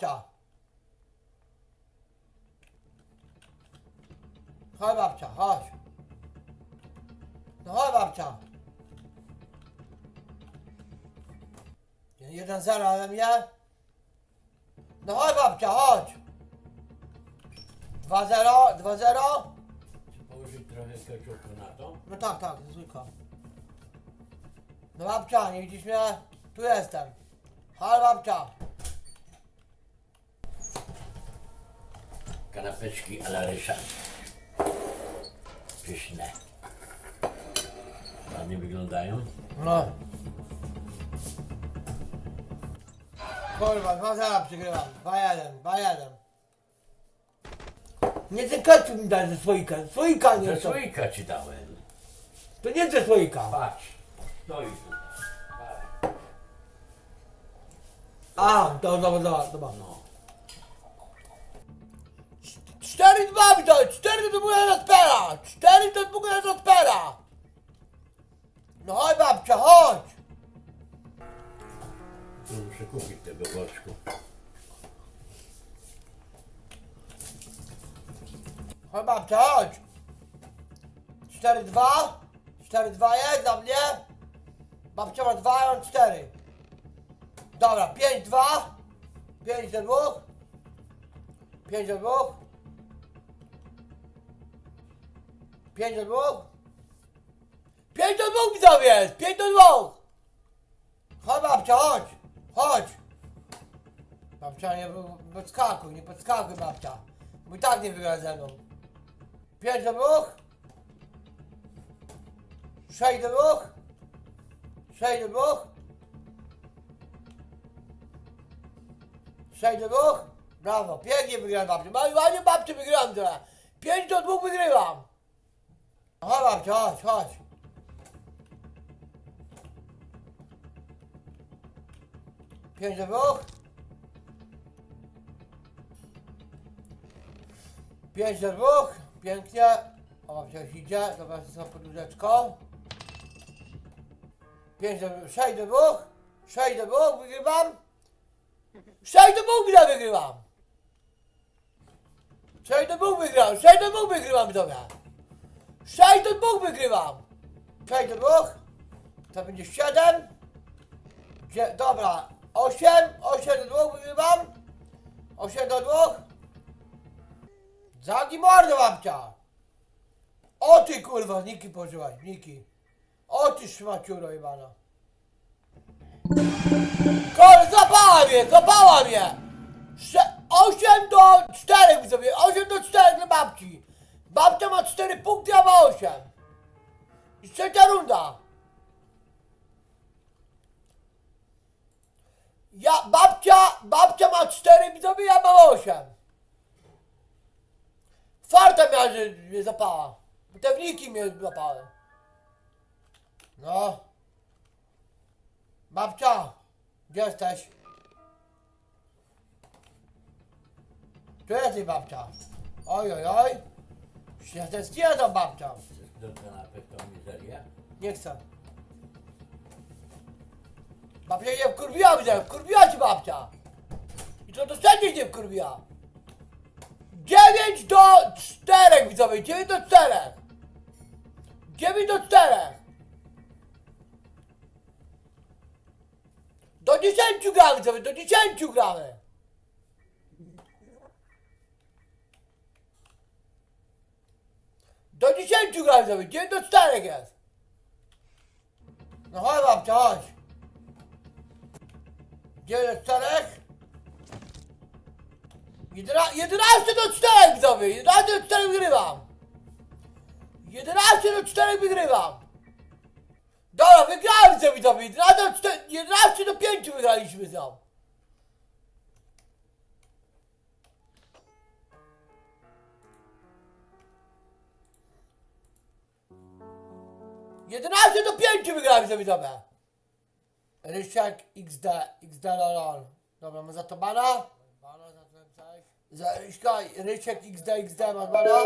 babcia. Chodź babcia, chodź. No chodź babcia. Jeden zero ode mnie. No chodź babcia, chodź. Dwa zero, dwa zero. Położyć trochę keczupu na to. No tak, tak, zwykła. No babcia, nie widzisz mnie? Tu jestem. Halo babcia. Kanapeczki a la ryszard. Pyszne. Ładnie wyglądają. No. Kurwa, dwa zera przegrywam. 2-1, 2-1. Nie ten keczup mi daj ze słoika. Słoika nie Ze to. słoika ci dałem. To nie ze słoika. Patrz. Stoi tu. A, dobra, dobra, dobra. No. 4-2 mi to, 4 to na spera. 4 to na spera. No chodź babcia, chodź. Tu muszę kupić tego boczku. Chodź babcia, chodź. 4-2. 4-2 jest dla mnie. Babcia ma 2, ja mam 4. Dobra, 5-2. 5 do 2. 5 do 2. 5 do 2. 5 do 2 widzowie jest! 5 do 2! Chodź babcia, chodź! Chodź! Babcia nie podskakuj, nie podskakuj babcia. Bo i tak nie wygra ze mną. 5 do 2. 6 do 2. 6 do 2. 6 do 2. Brawo, pięknie wygrałem babcię. Ładnie babcię wygrałem teraz. 5 do 2 wygrywam. Chodź chodź, chodź. Pięć do dwóch. Pięć do dwóch. Pięknie. O, babcia już idzie. Dobra, za poduszeczką. Pięć do Sześć do dwóch. Sześć do dwóch wygrywam. Sześć do dwóch wygrywam. Sześć do dwóch wygrywam. Sześć do dwóch wygrywam widzowie. Dwóch wygrywam. Sześć do dwóch. To będzie siedem. Dzie- dobra, 8, 8 do 2 wygrywam. 8 do 2. Zamknij mordę babcia. O ty kurwa, Niki pożyłaś, Niki. O ty szmaciuro jebana. Kurde, zapała mnie, zapała mnie. 8 do 4 widzowie, 8 do 4 dla babci. Babcia ma 4 punkty, a ma 8. I trzecia runda. Ja, babcia, babcia ma 4 widzowie, ja mam 8. Farta miała, że mnie zapała. Te wniki mnie zapały. No. Babcia, gdzie jesteś? Tu jesteś babcia. Oj, oj, oj. Ja za babcią. Chcesz do kanapek tą mizerię? Nie chcę. Babcia nie wkurwiła mnie, wkurwiła ci babcia. I to dostępnie nie wkurwiła. 9 do 4 widzowie, 9 do 4. 9 do 4. Do 10 gramy widzowie, do 10 gramy. Do dziesięciu gaz zrobić, nie do czterech jest. No chodź babcia, chodź. Gdzie do czterech? Jedra- 11 do czterech widzowie, do czterech wygrywam. 11 do czterech wygrywam. Dobra, wygrałem widzowie, 11 do, 4, 11 do 5 wygraliśmy tam. 11 do 5 wygrałem sobie widzowie. Rysiak XD, XD lol. Dobra, my za to bana. Bana za ten coś. Rysiak XD, XD, masz bana?